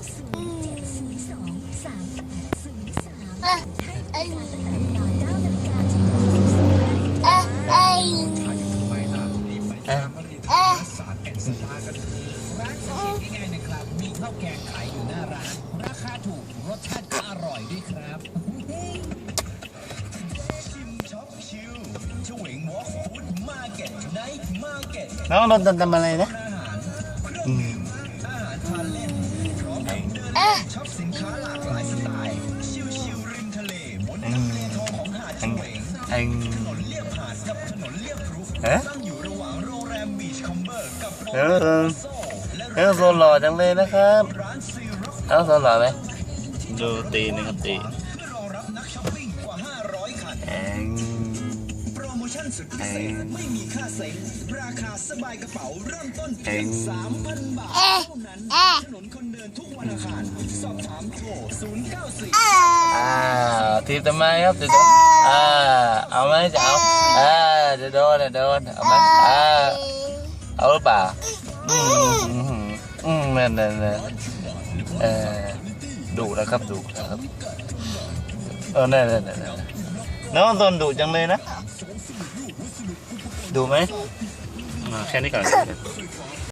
แอนสปากันร้านสังเกตง่ายๆนะครับมีข้าวแกงขายอยู่หน้าร้านราคาถูกรสชาติก็อร่อยด้วยครับชิมช็อปชิลชเวงวอล์กฟู้ดมาร์เก็ตไนท์มาร์เก็ตน้องนนท์ทำอะไรนะ ช็อปสินค้าหลากหลายสไตล์ชิวๆริมทะเลบนทะเลทองของหาดชเวงเองถนนเลียบหาดกับถนนเลียบพรุเอ๊ะตั้งอยู่ระหว่างโรงแรมบีชคอมเบอร์กับโรงแรมโซและเออโซนหล่อจังเลยนะครับ ร้านซีร็อก เอาโซนหล่อไหมดูตีนะครับตี ชั่นสุดพิเศษไม่มีค่าเซ็งราคาสบายกระเป๋าเริ่มต้นเพียง3,000 บาทเอ๊ะเท่านั้นเอ๊ะถนนคนเดินทุกวันอังคารสอบถามโทร094เอ้ยอ่าทีบทำไมครับทีบทำอ่าเอาไหมจะเอาอ่าจะโดนจะโดนเอาไหมอ่าเอาหรือเปล่าอืมอืมอืมนั่นนั่นนั่นเออดุนะครับดุนะครับเออนั่นนั่นนั่นนั่นน้องตนดุจังเลยนะ ดูไหมแค่นี้ก่อน